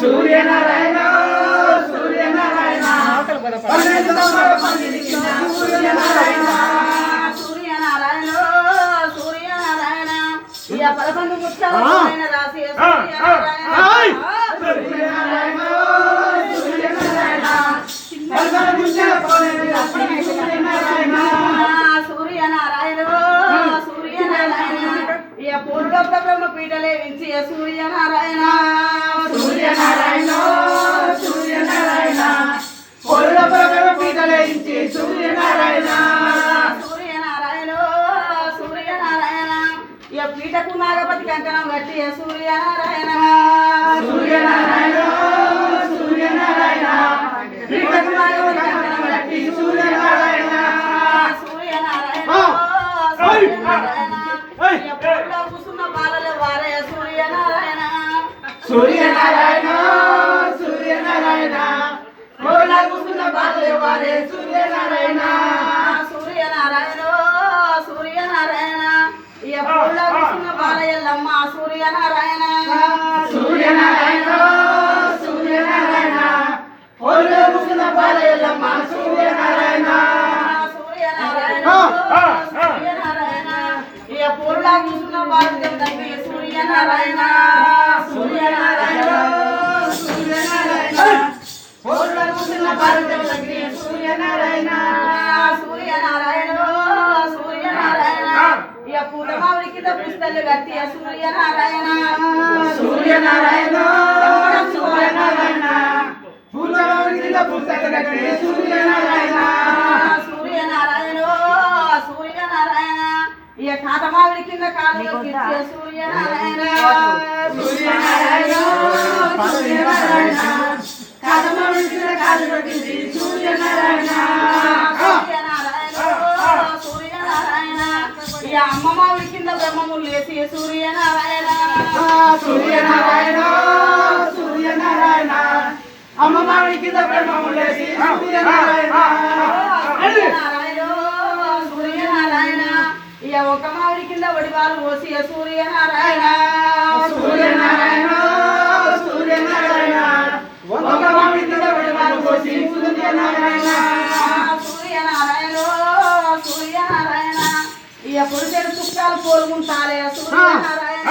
సూర్యనారాయణ సూర్యనారాయణ. పదకొండు పూర్వ బ్రహ్మ పీఠలే సూర్యనారాయణ. ಸೂರ್ಯನಾರಾಯಣ జయమ్మ సూర్యనారాయణ. ఇక పూర్లా కూర్చున్న భారతం తప్పి సూర్యనారాయణ. సూర్యనారాయణ. సూర్యనారాయణ. పూర్లా కూర్చున్న భారతం తప్పి సూర్యనారాయణ. సూర్యనారాయణ. సూర్యనారాయణ. ఇక పూర్ణమావరికి తప్పిస్తలు కట్టి సూర్యనారాయణ. సూర్యనారాయణ. పుస్తక సూర్యనారాయణ. సూర్యనారాయణ సూర్యనారాయణ. ఇక కాత మామిడి కింద కాలు కిచ్చే సూర్యనారాయణ. సూర్యనారాయణ సూర్యనారాయణ. కాదమాడి కింద కాలు పెట్టింది సూర్యనారాయణ. సూర్యనారాయణ సూర్యనారాయణ. ఇక అమ్మ మామిడి కింద బ్రహ్మములు లేసి సూర్యనారాయణ. సూర్యనారాయణ సూర్యనారాయణ. అమ్మ మామిడి కింద లేచి సూర్యనారాయణ ఇక ఒక మామిడి కింద వడివాలు పోసి సూర్యనారాయణ సూర్యనారాయణ సూర్యనారాయణ ఒక మామిడి కింద పడివారు పోసి సూర్యనారాయణ సూర్యనారాయణ సూర్యనారాయణ ఇక పురుషుడు చుట్టాలు కోరుకుంటాలే సూర్యనారాయణ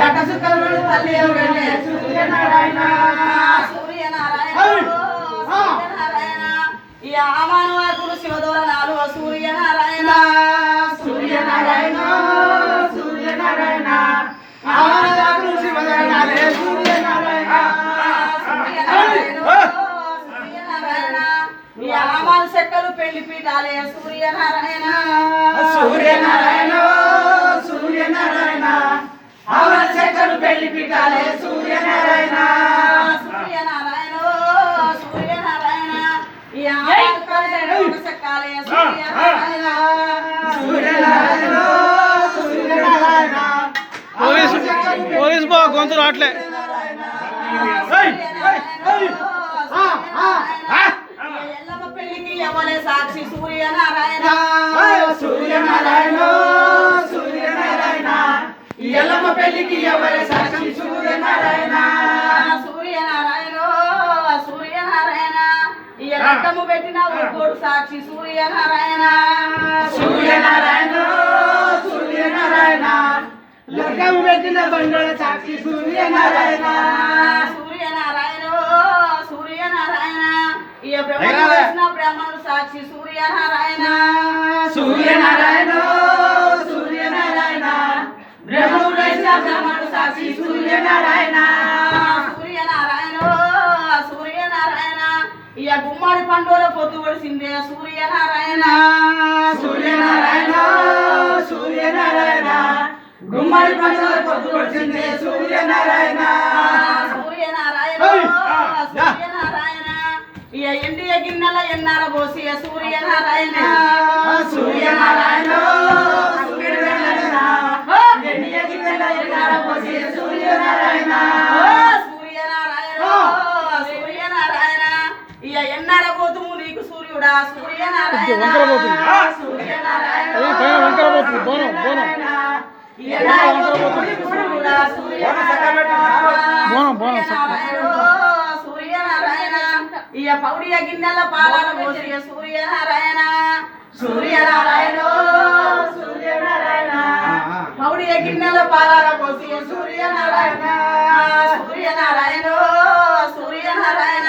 ఈ దత్తసుకరుడు తల్లి ఎవరు సూర్యనారాయణ. సూర్యనారాయణ. సూర్యనారాయణ. ఈ ఆమాను వాకులు శివదోరణాలు సూర్యనారాయణ. సూర్యనారాయణ. సూర్యనారాయణ. ఆరువాకుల శివనారాయణ సూర్యనారాయణ. ఈ ఆమాను చెక్కలు పెళ్ళి పీఠాలే. సూర్యనారాయణ సూర్యనారాయణ. సూర్యనారాయణ. పెళ్ళి పీఠాలే సూర్యనారాయణ. సూర్యనారాయణ సూర్యనారాయణ. పోలీస్ పోలీస్ బా గొంతు రావట్లే. ఎల్లమ్మ పెళ్ళికి ఎవరే సాక్షి? సూర్యనారాయణ. ఒక్కోడు సాక్షి సూర్యనారాయణ సూర్యనారాయణ సూర్యనారాయణ లగ్గం పెట్టిన బండల సాక్షి సూర్యనారాయణ సూర్యనారాయణ సూర్యనారాయణ ఈ బ్రహ్మ వేసిన బ్రహ్మను సాక్షి సూర్యనారాయణ సూర్యనారాయణ సూర్యనారాయణ బ్రహ్మము వేసిన బ్రహ్మను సాక్షి సూర్యనారాయణ సూర్యనారాయణ ఇక గుమ్మడి పండుగల పొద్దు పడిసిందే. సూర్యనారాయణ సూర్యనారాయణ సూర్యనారాయణ. గుమ్మడి పండుగ పొద్దు వచ్చింది సూర్యనారాయణ సూర్యనారాయణ సూర్యనారాయణ. ఇక ఎండియ గిన్నెల ఎన్నార పోసి సూర్యనారాయణ సూర్యనారాయణ సూర్యనారాయణ. ఎన్నియ గిన్నెల ఎన్నార పోసి సూర్యనారాయణ సూర్యనారాయణ ఇక ఎన్నార పోతుము నీకు సూర్యుడా సూర్యనారాయణ. సూర్యనారాయణ బోనం బోనం. బోనం బోనం సూర్యనారాయణ ఇక పౌడియ గిన్నెల పాలన పోసి సూర్యనారాయణ సూర్యనారాయణ సూర్యనారాయణ. పౌడియ గిన్నెల పాలన పోసి సూర్యనారాయణ సూర్యనారాయణ సూర్యనారాయణ.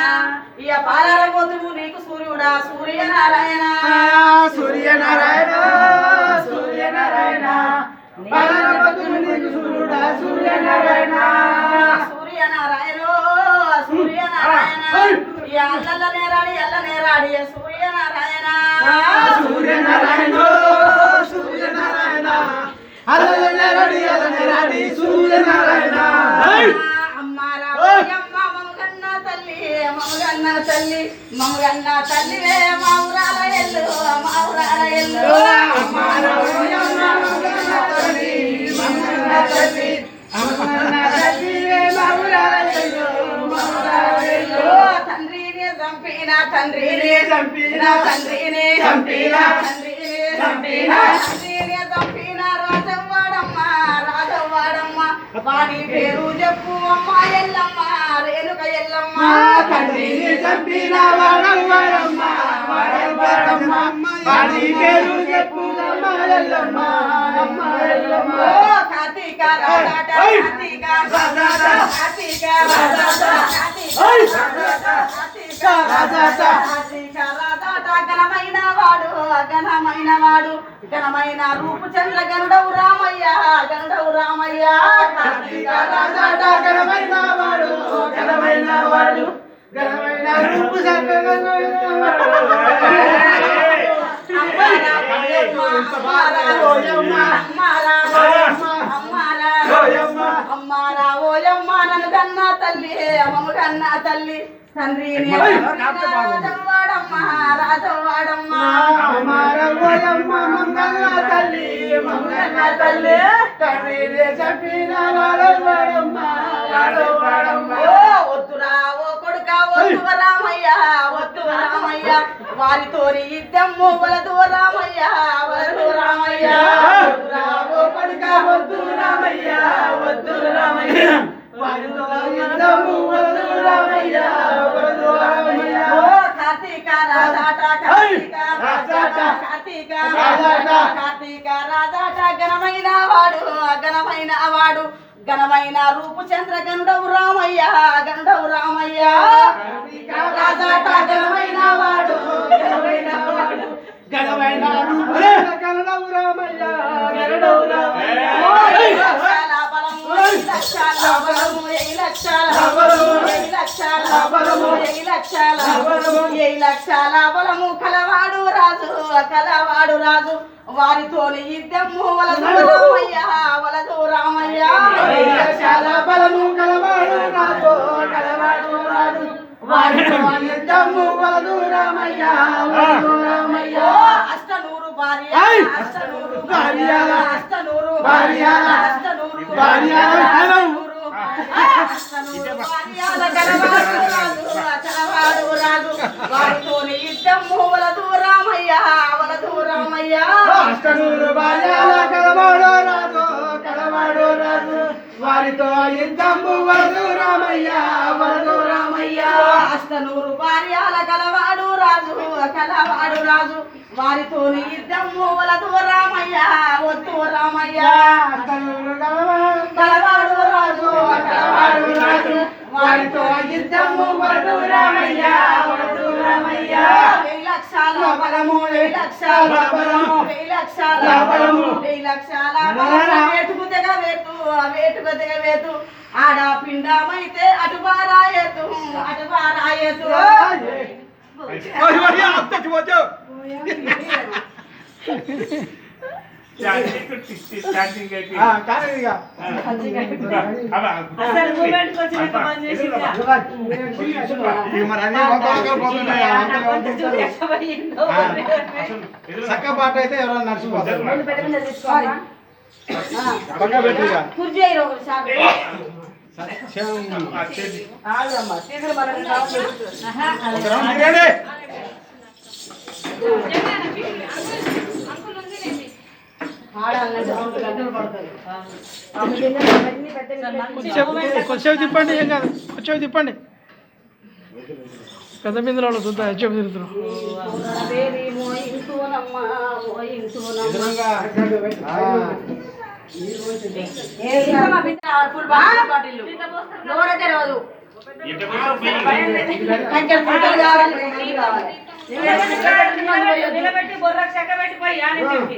ఇక పాలన పోతుము నీకు సూర్యుడా సూర్యనారాయణ. సూర్యనారాయణ సూర్యనారాయణ. సూర్యుడా సూర్యనారాయణ. సూర్యనారాయణ సూర్యనారాయణ. అల్లల నేరాడి అల్ల నేరాడి సూర్యనారాయణ. సూర్యనారాయణ సూర్యనారాయణ. తల్లి మౌరన్న తల్లివే మౌరాల ఎల్లు మౌరాల ఎల్లు. చంపిన తండ్రినే చంపిన తండ్రినే చంపిన చంపిన చంపిన వాడి పేరు చెప్పు అమ్మ ఎల్లమ్మ రేణుక ఎల్లమ్మ తండ్రిని చంపిన వాడమ్మ వాడమ్మ వాడి పేరు చెప్పు అమ్మ ఎల్లమ్మ అమ్మ ఎల్లమ్మ కార్తీక రాజాట కార్తీక రాజాట. కార్తీక రాజాట కార్తీక ఓయ్. కార్తీక రాజాట. కార్తీక ఘనమైన వాడు ఘనమైన వాడు ఘనమైన రూపు చంద్ర గరుడవు రామయ్య గరుడవు రామయ్య. ఘనమైన వాడు ఘనమైన వాడు ఘనమైన రూపు ఓయమ్మ, అమ్మారా ఓయమ్మ నన్ను కన్నా తల్లి అమ్మమ్మ కన్నా తల్లి. తండ్రి రాజవాడమ్మ రాజవాడమ్మ అమ్మారవ్వయమ్మ మంగళ తల్లి మంగళ తల్లి. తండ్రిని చంపిన వాడవ్వడమ్మ వాడవ్వడమ్మ ఓ వద్దురా ఓ కొడుక వద్దువ రామయ్య వద్దువ రామయ్య. వారితోని ఇద్దమ్ము వలదు రామయ్య వలదు రామయ్య. పడుక వద్దు రామయ్య వద్దు రామయ్య. వద్దు రామయ్య ఓ కార్తీక రాజాట ఘనమైన వాడు ఘనమైన వాడు. ఘనమైన రూపు చంద్ర గనుడవు రామయ్య గనుడవు రామయ్య. రాజాట ఘనమైన వాడు ఘనమైన రామయ్య లక్షల లక్షల లక్షల లక్షల లక్షల లక్షల బలము. కలవాడు రాజు కలవాడు రాజు. వారితోని యుద్ధము వలదు రామయ్య వలదు రామయ్య. చాలా బలము కలవాడు యుద్ధము వలదు రామయ్య వలదు రామయ్య. అష్టనూరు భార్య! అష్టనూరు భార్య. అష్టనూరు భార్య. అష్టనూరు భార్య. అష్టనూరు అష్టనూరు భార్యల కలవాడు వారితో యుద్ధము వలదు రామయ్య వలదు రామయ్య. అష్టనూరు భార్యల కలవాడు రాజు కలవాడు రాజు. వారితోని యుద్ధము వలదు రామయ్య వద్దు రామయ్య. కలవాడు రాజు. కలవాడు రాజు. వారితో యుద్ధము వలదు రామయ్య వలదు రామయ్య. వెయ్యి లక్షల బలము వెయ్యి లక్షల బలము. వెయ్యి లక్షల బలము. వెయ్యి లక్షల బలము. వేటుకు తెగ వేటు వేటుకు తెగ వేటు ఆడ పిండమైతే అటు బారాయతు అటు బారాయతు ఆ, చక్క పాట అయితే ఎవరైనా నడిచిపోతారు కుర్జీ కొద్దిసేపు తిప్పండి ఏం కాదు. కొద్దిసేపు తిప్పండి. పెద్ద బిందులో చూద్దాం తిరుగుతున్నాం కంచె నిలబెట్టి బొర్రకు చెక్క పెట్టిపోయి అని చెప్పి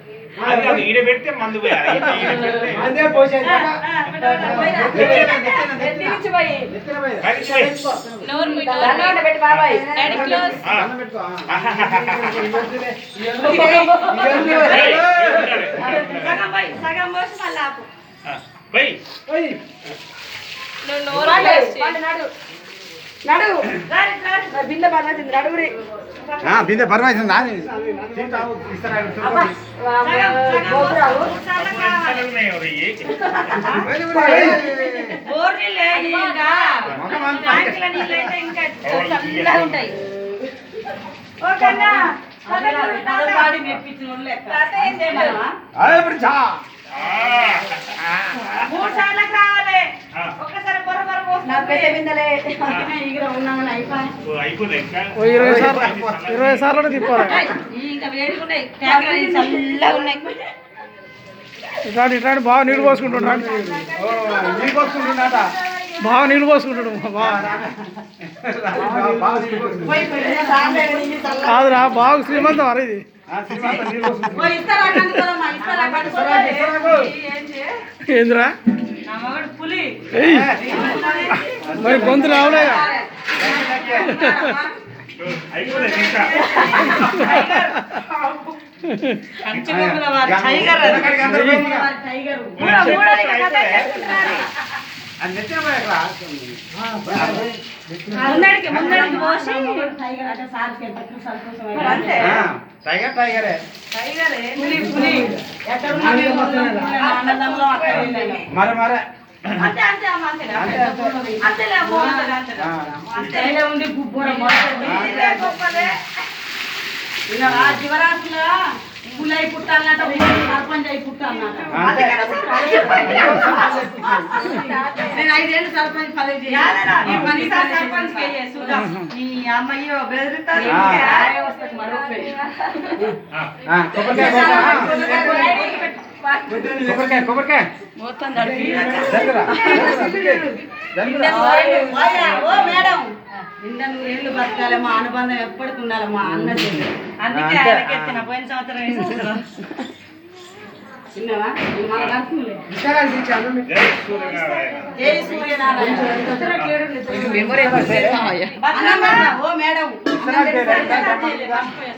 అది కాదు, ఈడ పెడితే మందు పోయాలి అందే. పండు, పండు నడు బిందె పర్వాలేదు నాని మూడు సార్లు కావాలి. ఎక్కడ ఇరవై సార్లు ఉన్నాయి. ఇట్లాంటి ఇట్లాంటి బాగా నీళ్ళు పోసుకుంటున్నాడు బాగా నీళ్ళు పోసుకుంటాడు కాదురా బాగా శ్రీమంతం అరే ఇది. ఏందిరా? మరి గొంతు రావలేగా అయిపోయింది ఇంకా కంచిమొక్కల వారి టైగర్ అది. టైగర్ మూడో మూడోది ఇంకా కథ చెప్తున్నారు. ముందడికి ముందడికి పోసి టైగర్ అంటే సార్కి ఎంత సంతోషం మరి అంతే టైగర్ టైగరే టైగరే పులి పులి ఎక్కడ ఉన్నా మేము ఉన్నాం. ఆనందంలో అక్కడ వెళ్ళాను మరి మరే అంతే అంతే అమ్మ అంతే అంతేలే అమ్మ అంతే అంతే అంతే తైలం ఉండి గుబ్బోర మొదలు ఇదే గొప్పదే విన్నావా శివరాత్రిలో పులి అయి పుట్టాలన్నట ఊరు సర్పంచ్ అయి పుట్టాలన్నట అంతే. నేను ఐదేళ్ళు సర్పంచ్ పదవి యాదరా, చేయాలి. ఈ పని సార్ సర్పంచ్ కే చేసు. ఈ అమ్మయ్యో బెదిరిస్తారు ఆ. ఆయనే వస్తుంది మరొకటి. ఆ. ఆ, కొబ్బరికాయ కొబ్బరికాయ. మొత్తం మేడం. నిండా నూరేళ్ళు బతకాలి. మా అనుబంధం ఎప్పటికి ఉండాలి మా అన్న చెల్లి అందుకే. ఆయనకి ఎత్తిన పోయిన సంవత్సరం ఈ సంవత్సరం విన్నావా ఇది మన కనుక్కులే. జై సూర్యనారాయణ. జై సూర్యనారాయణ. అన్నం పెట్టరా? ఓ మేడం.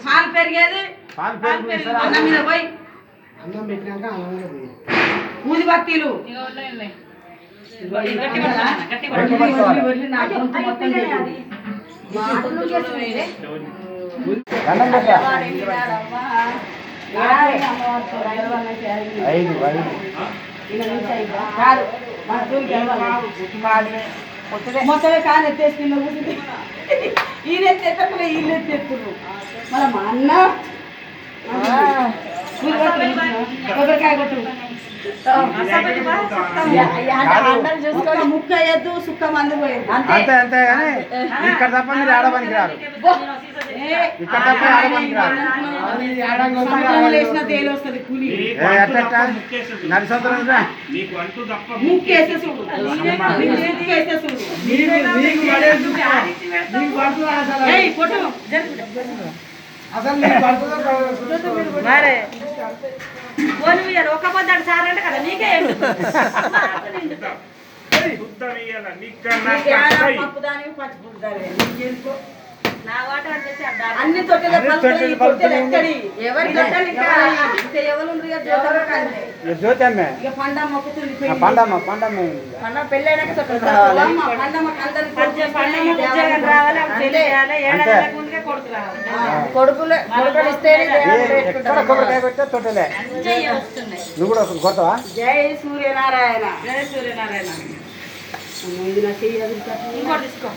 పాలు పెరిగేది. పాలు పెరుగు ఇస్తారా? అన్నం మీద పోయి అన్నం పెట్టినాక అన్నం ఊది బత్తీలు. ఐదు ఐదు. మన. మొత్తమే కాదు ఎత్తేసి కింద కూర్చుంది ఈయన ఎత్తేటప్పుడు ఈయన ఎత్తేస్తున్నారు మళ్ళీ మా అన్న. కొబ్బరికాయ కొట్టు ముక్క ఎద్దు సుక్క మంది అంతే కానీ ఇక్కడ తప్ప మీరు ఏ, ఇక్కడ తప్ప తేలి వస్తుంది. నడిసొద్దు ముక్కేసే చూడు ముక్కేసే చూడు మరే. పోనీ ఇయ్యాలి. ఒక్క పొద్దు సార్ అంటే కదా నీకే. అన్ని పండమ్మ. పండమ్మ పండమ్మ పండమ్మ పెళ్ళైనాక పండమ్మకి అందరికి రావాలి. కొడుకులు కొడుకులు ఇస్తేనే ఎక్కడ. కొబ్బరికాయ తొట్టెలే? నువ్వు కూడా కొడతావా? జై సూర్యనారాయణ. జయ సూర్యనారాయణ. ఇది. ఇంకోటి తీసుకో.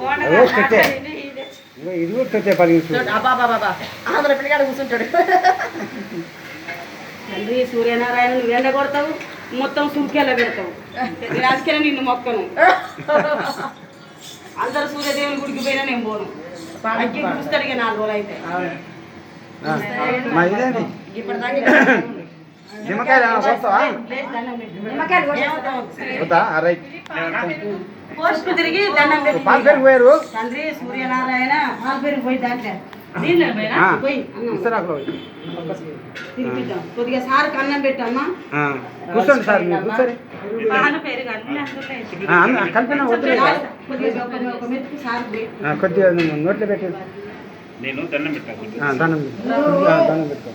కూడా తొట్టే చూడు, అబ్బా. ఆంధ్ర పిల్లగాడు కూర్చుంటాడు. తండ్రి సూర్యనారాయణ నువ్వు ఎండ కొడతావు మొత్తం సురికెళ్ళ పెడతావు. అందుకనే నిన్ను మొక్కను. అందరు సూర్యదేవుని గుడికి పోయినా నేను పోను. అగ్గి చూస్తాడు ఇక నాలుగు రోజులు అయితే. నిమ్మకాయలు పోస్టు తిరిగి దండం తండ్రి సూర్యనారాయణ పాలు పెరిగి పోయి దాంట్లో. కొద్దిగా సార్కి అన్నం పెట్టమ్మా. ఆ, కూర్చోండి సార్ మీరు కూర్చోండి. కలిపిన కొద్దిగా సార్ నోట్లో పెట్టి. నేను దండం పెట్టాను ఆ, దండం పెట్టు. ఆ, దండం పెట్టుకో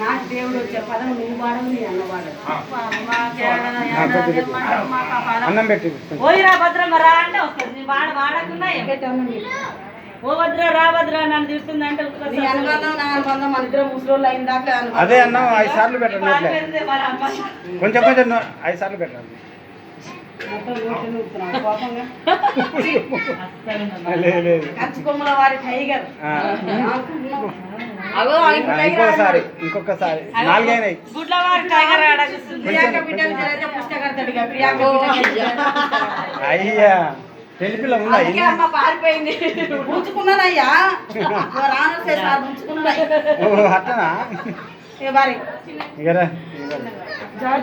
నాకు దేవుడు వచ్చే పదం నువ్వు వాడవు నీ అన్న వాడవు మా కేరళ యాదాద్రి చెప్పండి, మా కాపాడ. అన్నం పెట్టి ఓయిరా భద్రమ్మ రా అంటే వస్తుంది నీ వాడ వాడకుండా. ఓ భద్ర రా భద్ర నన్ను తిడుతుందంటే నీ ఉత్తకొస్తా. అనుబంధం నా అనుబంధం మన ఇద్దరం ముసలోళ్ళు అయిన దాకా. అదే అన్నం ఐదు సార్లు పెట్టండి. కొంచెం కొంచెం ఐదు సార్లు పెట్టండి మొత్తం నోట్లో నూరుతున్నావు, కోపంగా. అస్సలు నమ్మను. లేదు లేదు కంచు కొమ్మల వారి టైగర్ టైగర్ ఇంకొకసారి నాలుగైనాయి గుడ్లవారి టైగర్ ప్రియాంక జరిగితే పుస్తకర్తడిగా ప్రియాంక అయ్యా. పెళ్ళి పిల్ల ఉందా అమ్మ పారిపోయింది. ఉంచుకున్నానయ్యా రాను చేస్తారు ఉంచుకున్నానయ్యా ఓ అట్లనా ఏ బారి